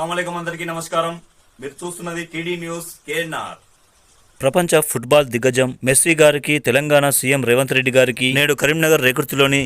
అస్సలం అందరికీ నమస్కారం. మీరు చూస్తున్నది టీడీ న్యూస్ కేఎన్ఆర్. ప్రపంచ ఫుట్బాల్ దిగ్గజం మెస్సీ గారికి తెలంగాణ సీఎం రేవంత్ రెడ్డి గారికి నేడు కరీంనగర్ రేకుర్తిలోని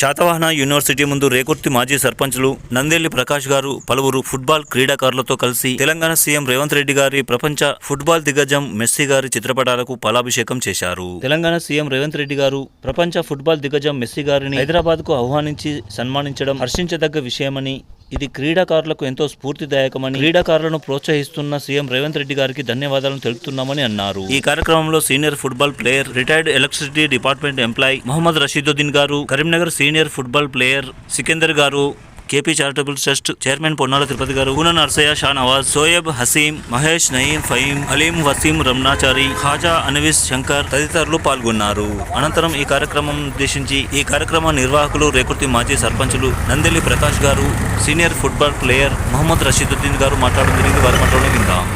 శాతవాహన యూనివర్సిటీ ముందు రేకుర్తి మాజీ సర్పంచులు నందేలి ప్రకాష్ గారు పలువురు ఫుట్బాల్ క్రీడాకారులతో కలిసి తెలంగాణ సీఎం రేవంత్ రెడ్డి గారి ప్రపంచ ఫుట్బాల్ దిగ్గజం మెస్సీ గారి చిత్రపటాలకు పాలాభిషేకం చేశారు. తెలంగాణ సీఎం రేవంత్ రెడ్డి గారు ప్రపంచ ఫుట్బాల్ దిగ్గజం మెస్సీ గారిని హైదరాబాద్కు ఆహ్వానించి సన్మానించడం హర్షించదగ్గ విషయమని ఇది క్రీడాకారులకు ఎంతో స్ఫూర్తిదాయకమని క్రీడాకారులను ప్రోత్సహిస్తున్న సీఎం రేవంత్ రెడ్డి గారికి ధన్యవాదాలను తెలుపుతున్నామని అన్నారు. ఈ కార్యక్రమంలో senior football player retired electricity department employee Mohammed Rashiduddin గారు Karimnagar senior football player Sikindar గారు KP charitable trust chairman Ponnala Tirupati గారు కూన నర్సయ్య షా నవాజ్ సోయబ్ హసీం మహేష్ నయీం ఫహీం అలీం వసీం రమణాచారి ఖాజా అన్విస్ శంకర్ తదితరులు పాల్గొన్నారు. అనంతరం ఈ కార్యక్రమం ఉద్దేశించి ఈ కార్యక్రమ నిర్వాహకులు రేకుర్తి మాజీ సర్పంచులు నందెల్లి ప్రకాష్ గారు senior football player Mohammed Rasheeduddin గారు మాట్లాడడం జరిగింది. వారి మాటలోనే విందాం.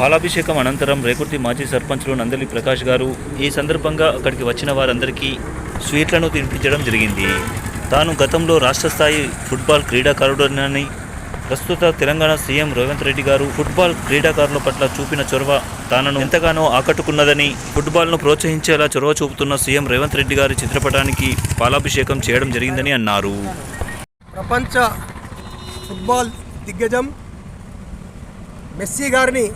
పాలాభిషేకం అనంతరం రేకుర్తి మాజీ సర్పంచులు నందలి ప్రకాష్ గారు ఈ సందర్భంగా అక్కడికి వచ్చిన వారందరికీ స్వీట్లను తినిపించడం జరిగింది. తాను గతంలో రాష్ట్ర స్థాయి ఫుట్బాల్ క్రీడాకారుడనని ప్రస్తుత తెలంగాణ సీఎం రేవంత్ రెడ్డి గారు ఫుట్బాల్ క్రీడాకారుల పట్ల చూపిన చొరవ తానను ఎంతగానో ఆకట్టుకున్నదని ఫుట్బాల్ను ప్రోత్సహించేలా చొరవ చూపుతున్న సీఎం రేవంత్ రెడ్డి గారి చిత్రపటానికి పాలాభిషేకం చేయడం జరిగిందని అన్నారు. ప్రపంచ ఫుట్బాల్ దిగ్గజం మెస్సీ గారిని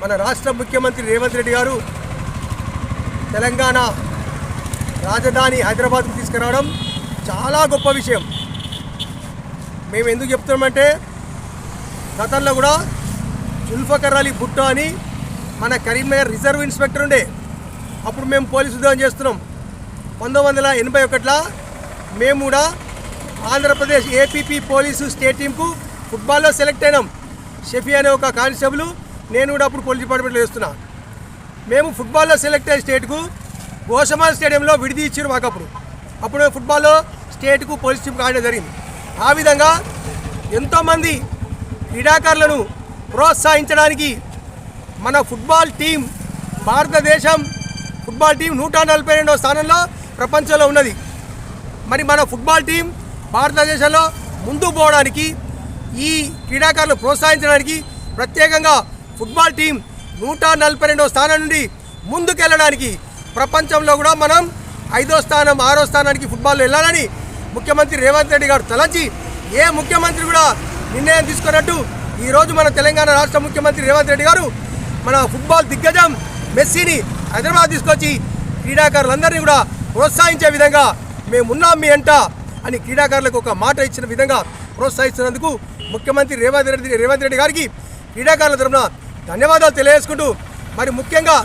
మన రాష్ట్ర ముఖ్యమంత్రి రేవంత్ రెడ్డి గారు తెలంగాణ రాజధాని హైదరాబాద్కు తీసుకురావడం చాలా గొప్ప విషయం. మేము ఎందుకు చెప్తున్నామంటే గతంలో కూడా జుల్ఫకర్ అలీ భుట్టో అని మన కరీంనగర్ రిజర్వ్ ఇన్స్పెక్టర్ ఉండే. అప్పుడు మేము పోలీసు ఉద్యోగం చేస్తున్నాం. పంతొమ్మిది వందల ఎనభై ఒకటిలో మేము కూడా ఆంధ్రప్రదేశ్ ఏపీపీ పోలీసు స్టేట్ టీంకు ఫుట్బాల్లో సెలెక్ట్ అయినాం. షఫీ అనే ఒక కానిస్టేబుల్ నేను కూడా అప్పుడు పోలీస్ డిపార్ట్మెంట్లో వేస్తున్నా మేము ఫుట్బాల్లో సెలెక్ట్ అయ్యే స్టేట్కు గోషమాల్ స్టేడియంలో విడిది ఇచ్చారు మాకు అప్పుడు. అప్పుడు ఫుట్బాల్లో స్టేట్కు పోలీస్ టీంకు ఆడడం జరిగింది. ఆ విధంగా ఎంతోమంది క్రీడాకారులను ప్రోత్సహించడానికి మన ఫుట్బాల్ టీం భారతదేశం ఫుట్బాల్ టీం నూట నలభై రెండవ స్థానంలో ప్రపంచంలో ఉన్నది. మరి మన ఫుట్బాల్ టీం భారతదేశంలో ముందుకు పోవడానికి ఈ క్రీడాకారులు ప్రోత్సహించడానికి ప్రత్యేకంగా ఫుట్బాల్ టీం నూట నలభై రెండవ స్థానం నుండి ముందుకెళ్ళడానికి ప్రపంచంలో కూడా మనం ఐదో స్థానం ఆరో స్థానానికి ఫుట్బాల్లో వెళ్ళాలని ముఖ్యమంత్రి రేవంత్ రెడ్డి గారు తలచి ఏ ముఖ్యమంత్రి కూడా నిర్ణయం తీసుకున్నట్టు ఈరోజు మన తెలంగాణ రాష్ట్ర ముఖ్యమంత్రి రేవంత్ రెడ్డి గారు మన ఫుట్బాల్ దిగ్గజం మెస్సీని హైదరాబాద్ తీసుకొచ్చి క్రీడాకారులందరినీ కూడా ప్రోత్సహించే విధంగా మేమున్నాం మీ అంట అని క్రీడాకారులకు ఒక మాట ఇచ్చిన విధంగా ప్రోత్సహిస్తున్నందుకు ముఖ్యమంత్రి రేవంత్ రెడ్డి రేవంత్ రెడ్డి గారికి క్రీడాకారుల తరఫున ధన్యవాదాలు తెలియజేసుకుంటూ మరి ముఖ్యంగా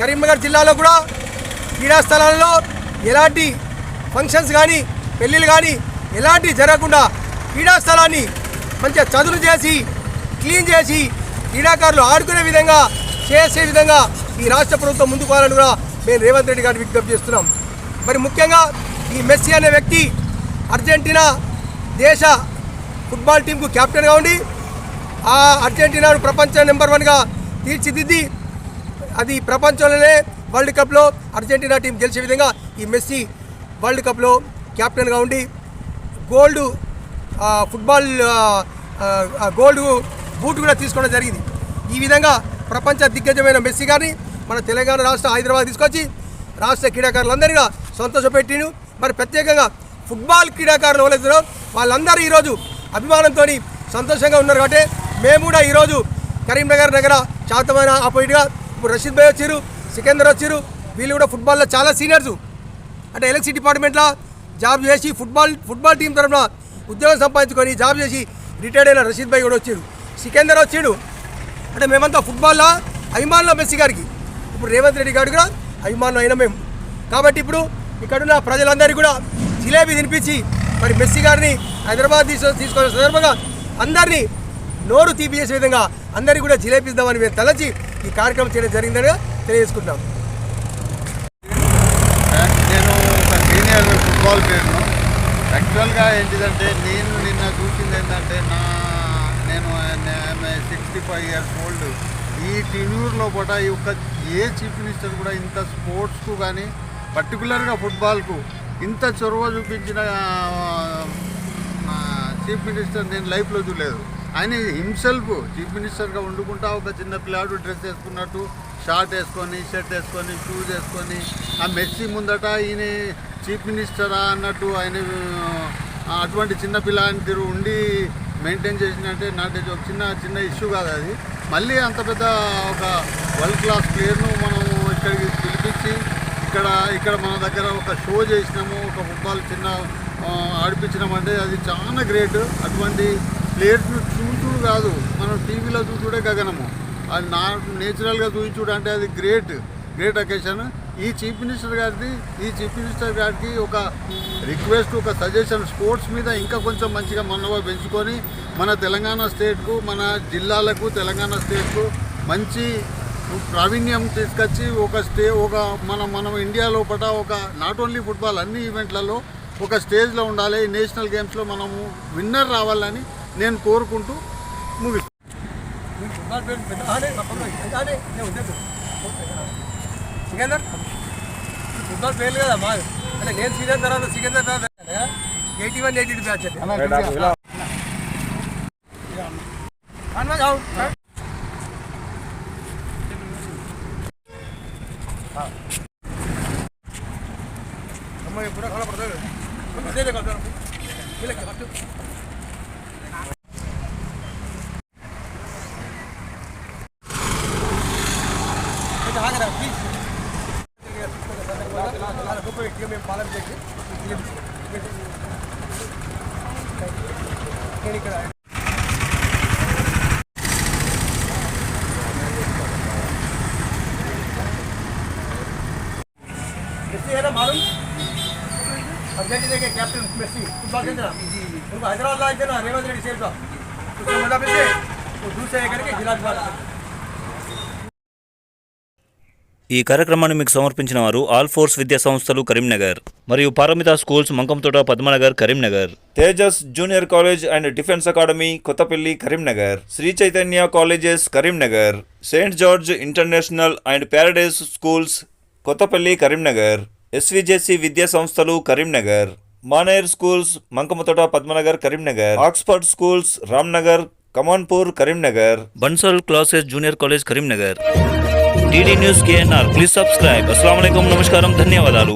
కరీంనగర్ జిల్లాలో కూడా క్రీడా స్థలాల్లో ఎలాంటి ఫంక్షన్స్ కానీ పెళ్ళిళ్ళు కానీ ఎలాంటి జరగకుండా క్రీడా స్థలాన్ని మంచిగా చదువులు చేసి క్లీన్ చేసి క్రీడాకారులు ఆడుకునే విధంగా చేసే విధంగా ఈ రాష్ట్ర ప్రభుత్వం ముందుకు పోవాలని కూడా మేము రేవంత్ రెడ్డి గారిని విజ్ఞప్తి చేస్తున్నాం. మరి ముఖ్యంగా ఈ మెస్సీ అనే వ్యక్తి అర్జెంటీనా దేశ ఫుట్బాల్ టీంకు కెప్టెన్గా ఉండి ఆ అర్జెంటీనాను ప్రపంచ నెంబర్ వన్గా తీర్చిదిద్ది. అది ప్రపంచంలోనే వరల్డ్ కప్లో అర్జెంటీనా టీం గెలిచే విధంగా ఈ మెస్సీ వరల్డ్ కప్లో కెప్టెన్గా ఉండి గోల్డ్ ఫుట్బాల్ గోల్డ్ బూట్ కూడా తీసుకోవడం జరిగింది. ఈ విధంగా ప్రపంచ దిగ్గజమైన మెస్సీ గారిని మన తెలంగాణ రాష్ట్ర హైదరాబాద్ తీసుకొచ్చి రాష్ట్ర క్రీడాకారులందరిగా సంతోషపెట్టిను మరి ప్రత్యేకంగా ఫుట్బాల్ క్రీడాకారులు ఎవరైతున్నారో వాళ్ళందరూ ఈరోజు అభిమానంతో సంతోషంగా ఉన్నారు. కాబట్టి మేము కూడా ఈరోజు కరీంనగర్ నగర శాతమైన ఆపోజిట్గా ఇప్పుడు రషీద్ భాయ్ వచ్చారు సికందర్ వచ్చారు వీళ్ళు కూడా ఫుట్బాల్లో చాలా సీనియర్స్ అంటే ఎలక్ట్రిసిటీ డిపార్ట్మెంట్లో జాబ్ చేసి ఫుట్బాల్ ఫుట్బాల్ టీం తరఫున ఉద్యోగం సంపాదించుకొని జాబ్ చేసి రిటైర్డ్ అయిన రషీద్ భాయ్ కూడా వచ్చాడు సికందర్ వచ్చాడు. అంటే మేమంతా ఫుట్బాల్లో అభిమానులు మెస్సీ గారికి. ఇప్పుడు రేవంత్ రెడ్డి గారు కూడా అభిమానులు అయినా మేము. కాబట్టి ఇప్పుడు ఇక్కడున్న ప్రజలందరికీ కూడా జిలేబీ తినిపించి మరి మెస్సీ గారిని హైదరాబాద్ తీసుకొని తీసుకునే సందర్భంగా అందరినీ నోరు తీపిచేసే విధంగా అందరికీ కూడా జిలేపిద్దామని మేము తలచి ఈ కార్యక్రమం చేయడం జరిగిందని తెలియజేసుకుంటున్నాం. నేను ఒక సీనియర్ ఫుట్బాల్ ప్లేయర్ను యాక్చువల్గా ఏంటిదంటే నేను నిన్న చూసింది ఏంటంటే నా నేను సిక్స్టీ ఫైవ్ ఇయర్స్ ఓల్డ్ ఈ టిన్యూర్లో పూట ఈ యొక్క ఏ చీఫ్ మినిస్టర్ కూడా ఇంత స్పోర్ట్స్కు కానీ పర్టికులర్గా ఫుట్బాల్కు ఇంత చొరవ చూపించిన చీఫ్ మినిస్టర్ నేను లైఫ్లో చూడలేదు. ఆయన హిమ్సెల్ఫ్ చీఫ్ మినిస్టర్గా వండుకుంటా ఒక చిన్న పిల్లాడు డ్రెస్ వేసుకున్నట్టు షార్ట్ వేసుకొని షర్ట్ వేసుకొని షూస్ వేసుకొని ఆ మెస్సీ ముందట ఈయన చీఫ్ మినిస్టరా అన్నట్టు ఆయన అటువంటి చిన్న పిల్లాని తీరు ఉండి మెయింటైన్ చేసినట్టే నాటి ఒక చిన్న చిన్న ఇష్యూ కాదు అది. మళ్ళీ అంత పెద్ద ఒక వరల్డ్ క్లాస్ ప్లేయర్ను మనం ఇక్కడికి పిలిపించి ఇక్కడ ఇక్కడ మన దగ్గర ఒక షో చేసినాము ఒక ఫుట్బాల్ చిన్న ఆడిపించినామంటే అది చాలా గ్రేట్ అటువంటి ప్లేయర్స్ను చూసుడు కాదు. మనం టీవీలో చూసుడే గగనము. అది నా నేచురల్గా చూపించుడు అంటే అది గ్రేట్ గ్రేట్ అకేషన్. ఈ చీఫ్ మినిస్టర్ గారిది ఈ చీఫ్ మినిస్టర్ గారికి ఒక రిక్వెస్ట్ ఒక సజెషన్ స్పోర్ట్స్ మీద ఇంకా కొంచెం మంచిగా మనవ పెంచుకొని మన తెలంగాణ స్టేట్కు మన జిల్లాలకు తెలంగాణ స్టేట్కు మంచి ప్రావీణ్యం తీసుకొచ్చి ఒక స్టే ఒక మన మనం ఇండియా లోపల ఒక నాట్ ఓన్లీ ఫుట్బాల్ అన్ని ఈవెంట్లలో ఒక స్టేజ్లో ఉండాలి. నేషనల్ గేమ్స్లో మనము విన్నర్ రావాలని నేను కోరుకుంటూ ముగిస్తాను ఫుట్బాల్ పేర్లు కదా మా అంటే నేను సీనియర్ తర్వాత ఎయిటీ వన్ ఎయిటీ బ్యాచ్ గొప్ప వ్యక్తిగా మేము పాలన చేసి నేను ఇక్కడ मेसी है ना मालूम अर्जेंटीना के कैप्टन मेसी फुटबॉल खेलते ना उनको हैदराबाद लाए थे ना रेवंत रेड्डी सेफ साहब उसको मजा पे वो दूसरे करके जिला दिवाला ఈ కార్యక్రమాన్ని మీకు సమర్పించిన వారు ఆల్ ఫోర్స్ విద్యా సంస్థలు కరీంనగర్ మరియు Paramita schools Mankamthota Padmanagar Karimnagar. Tejas junior college and defence academy Kothapalli Karimnagar. Sri Chaitanya colleges Karimnagar. Saint George international and paradise schools Kothapalli Karimnagar. SVJC విద్యా సంస్థలు Karimnagar. Maner schools Mankammathota Padmanagar Karimnagar. Oxford schools Ramnagar Kamanpur Karimnagar. Bansal classes junior college Karimnagar. TD news KNR please subscribe అస్సలం నమస్కారం ధన్యవాదాలు